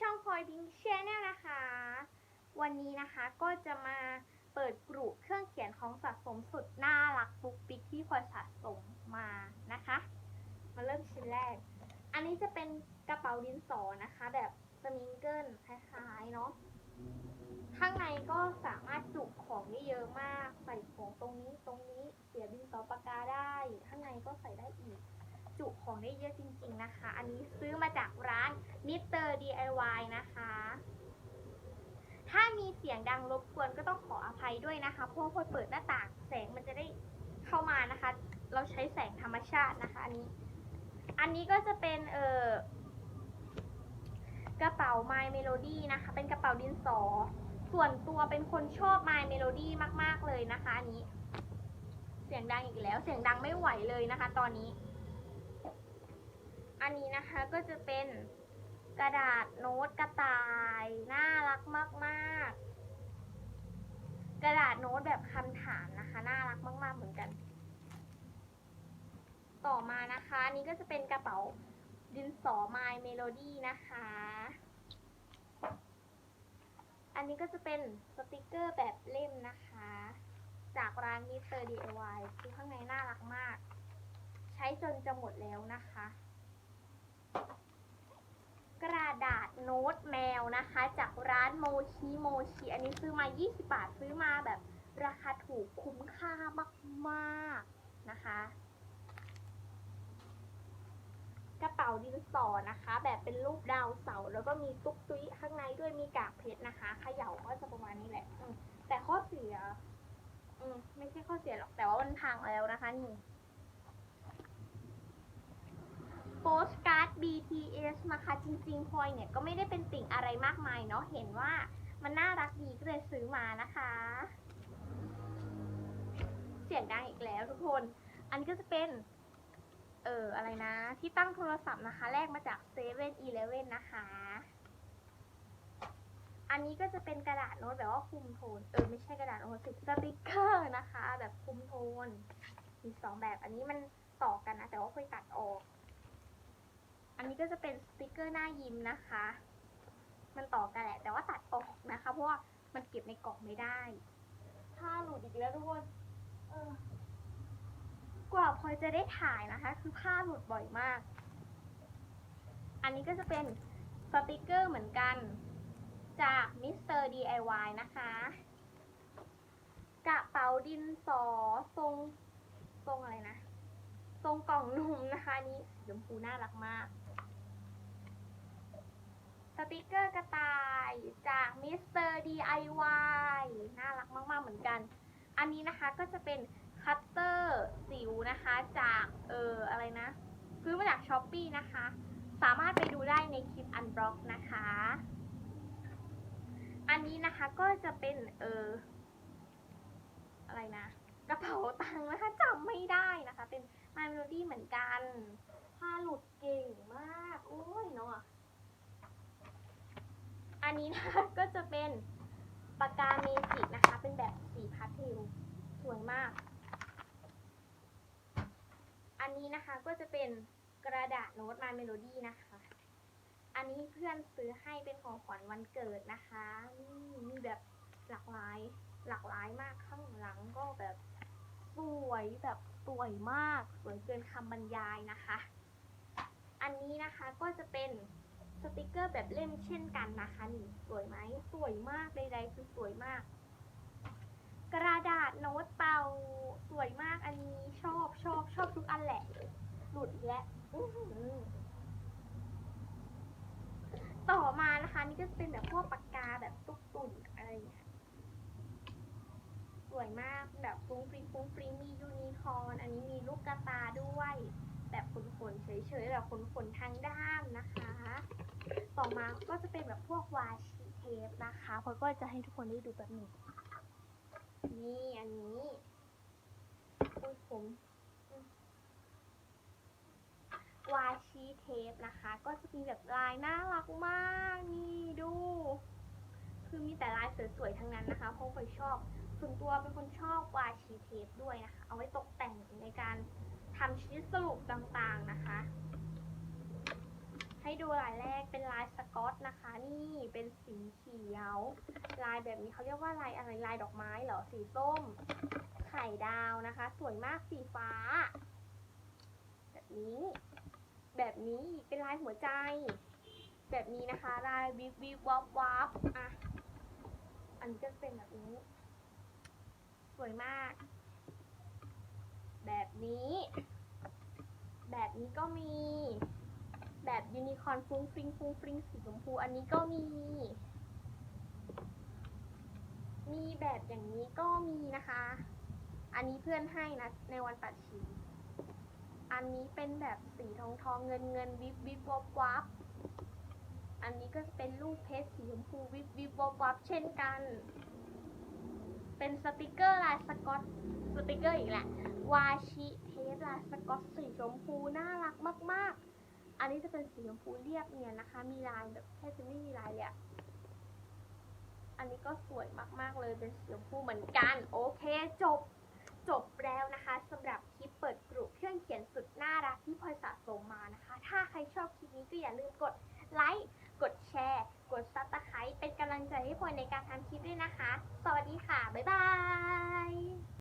ช่องพลอยพิงค์ชแนลนะคะ วันนี้นะคะก็จะมาเปิดกลุ่มเครื่องเขียนของสะสมสุดน่ารักปุ๊กปิ๊กที่พลอยสะสมมานะคะ มาเริ่มชิ้นแรก อันนี้จะเป็นกระเป๋าดินสอนะคะ แบบสมิงเกิลคล้ายๆเนาะข้างในก็สามารถจุของได้เยอะมาก ใส่ของตรงนี้ตรงนี้เสียบดินสอปากกาได้ ข้างในก็ใส่ได้อีก จุของได้เยอะจริงๆนะคะ อันนี้ซื้อมาจากร้านมิเตอร์ DIY นะคะ ถ้ามีเสียงดังรบกวนก็ต้องขออภัยด้วยนะคะ เพราะพอเปิดหน้าต่างแสงมันจะได้เข้ามานะคะ เราใช้แสงธรรมชาตินะคะ อันนี้ อันนี้ก็จะเป็นเออกระเป๋า My Melody นะคะ เป็นกระเป๋าดินสอ ส่วนตัวเป็นคนชอบ My Melody มากๆเลยนะคะ อันนี้ เสียงดังอีกแล้ว เสียงดังไม่ไหวเลยนะคะ ตอนนี้ อันนี้นะคะก็จะเป็นกระดาษโน้ตกระต่ายน่ารักมากๆ กระดาษโน้ตแบบคำถามนะคะน่ารักมากๆเหมือนกัน ต่อมานะคะอันนี้ก็จะเป็นกระเป๋าดินสอ My Melody นะคะ อันนี้ก็จะเป็นสติกเกอร์แบบเล่มนะคะ จากร้าน Mr. DIY คือข้างในน่ารักมาก ใช้จนจะหมดแล้วนะคะ กระดาษโน้ตแมวนะคะ จากร้านโมชิโมชิอันนี้ซื้อมา 20 บาทซื้อมาแบบราคาถูกคุ้มค่ามากๆนะคะ กระเป๋าดินสอนะคะ แบบเป็นรูปดาวเสาร์แล้วก็มีตุ๊กตุ้ยข้างในด้วยมีกากเพชรนะคะเขย่าก็จะประมาณนี้แหละแต่ข้อเสีย อืมไม่ใช่ข้อเสียหรอกแต่ว่ามันพังแล้วนะคะนี่ โปสการ์ด BTS นะคะ จริงๆพลอยเนี่ยก็ไม่ได้เป็นติ่งอะไรมากมายเนาะเห็นว่ามันน่ารักดีก็เลยซื้อมานะคะ เสียงดังอีกแล้วทุกคน อันนี้ก็จะเป็น เอออะไรนะ ที่ตั้งโทรศัพท์นะคะแลกมาจากเซเว่นอีเลเว่นนะคะ อันนี้ก็จะเป็นกระดาษโน้ตแบบว่าคุมโทน เออไม่ใช่กระดาษโน้ตสิสติกเกอร์นะคะ แบบคุมโทน มีสองแบบ อันนี้มันต่อกันนะ แต่ว่าค่อยตัดออก นนี้ก็จะเป็นสติกเกอร์หน้ายิ้มนะคะ มันต่อกันแหละ แต่ว่าตัดออกนะคะ เพราะว่ามันเก็บในกล่องไม่ได้ผ้าหลุดอีกแล้วทุกคนเออกว่าพลอยจะได้ถ่ายนะคะ คือผ้าหลุดบ่อยมาก อันนี้ก็จะเป็นสติกเกอร์เหมือนกัน จากมิสเตอร์ DIY นะคะ กระเป๋าดินสอทรงทรงอะไรนะ ทรงกล่องนมนะคะอันนี้สีชมพูน่ารักมาก สติกเกอร์กระต่ายจากมิสเตอร์ DIY น่ารักมาก ๆ เหมือนกัน อันนี้นะคะก็จะเป็นคัตเตอร์สิวนะคะจากเอออะไรนะซื้อมาจากช้อปปีนะคะ สามารถไปดูได้ในคลิปอันบล็อกนะคะ อันนี้นะคะก็จะเป็นเอออะไรนะกระเป๋าตังค์นะคะจำไม่ได้นะคะ เป็น My Melody เหมือนกันผ้าหลุดเก่งมาก โอ้ยเนาะ อันนี้นะคะก็จะเป็นปากกาเมจิกนะคะ เป็นแบบสีพาสเทลสวยมาก อันนี้นะคะก็จะเป็นกระดาษโน้ต My Melody นะคะ อันนี้เพื่อนซื้อให้เป็นของขวัญวันเกิดนะคะนี่มีแบบหลากหลายหลากหลายมากข้างหลังก็แบบสวยแบบสวยมากสวยเกินคำบรรยายนะคะ อันนี้นะคะก็จะเป็น สติกเกอร์แบบเล่มเช่นกันนะคะ นี่สวยไหมสวยมากใดๆคือสวยมาก กระดาษโน้ตเป่าสวยมากอันนี้ชอบชอบชอบทุกอันแหละ หลุดแล้วต่อมานะคะ นี่ก็จะเป็นแบบพวกปากกาแบบตุ๊กตุ่นอะไรอย่างเงี้ยสวยมากแบบฟุ้งฟริ้งฟุ้งฟริ้งมียูนิคอร์นอันนี้มีลูกกระตาด้วย แบบขนๆเฉยๆแบบขนๆทางด้านนะคะ ต่อมาก็จะเป็นแบบพวกวาชีเทปนะคะพราะก็จะให้ทุกคนได้ดูแบบนึ่งนี่อันนี้อุ้ยผมอืมวาชีเทปนะคะ ก็จะมีแบบลายน่ารักมากนี่ดู คือมีแต่ลายสวยๆทั้งนั้นนะคะเพราะผมชอบส่วนตัวเป็นคนชอบวาชีเทปด้วยนะคะ เอาไว้ตกแต่งในการ ทำชีสสรุปต่างๆนะคะ ให้ดูลายแรกเป็นลายสกอตนะคะ นี่เป็นสีเขียว ลายแบบนี้เขาเรียกว่าลายอะไรลายดอกไม้เหรอสีส้ม ไข่ดาวนะคะ สวยมากสีฟ้า แบบนี้ แบบนี้เป็นลายหัวใจ แบบนี้นะคะ ลายวิบวิบวับวับอะอันนี้ก็จะเป็นแบบนี้ สวยมาก แบบนี้ แบบนี้ก็มี แบบยูนิคอร์นฟุ้งฟริงฟุ้งฟริงสีชมพูอันนี้ก็มี มีแบบอย่างนี้ก็มีนะคะ อันนี้เพื่อนให้นะในวันปัดฉีดอันนี้เป็นแบบสีทองทองเงินเงินวิบวิบวับวับอันนี้ก็จะเป็นรูปเพชรสีชมพูวิบวิบวับวับเช่นกัน เป็นสติกเกอร์ลายสกอตสติกเกอร์อีกแหละ วาชิเทสลายสกอตสีชมพูน่ารักมาก ๆ อันนี้จะเป็นสีชมพูเรียบเนียนนะคะ มีลายแบบแทบจะไม่มีลายเลยอะอันนี้ก็สวยมาก ๆ เลยเป็นสีชมพูเหมือนกัน โอเคจบจบแล้วนะคะสำหรับคลิปเปิดกลุ่มเครื่องเขียน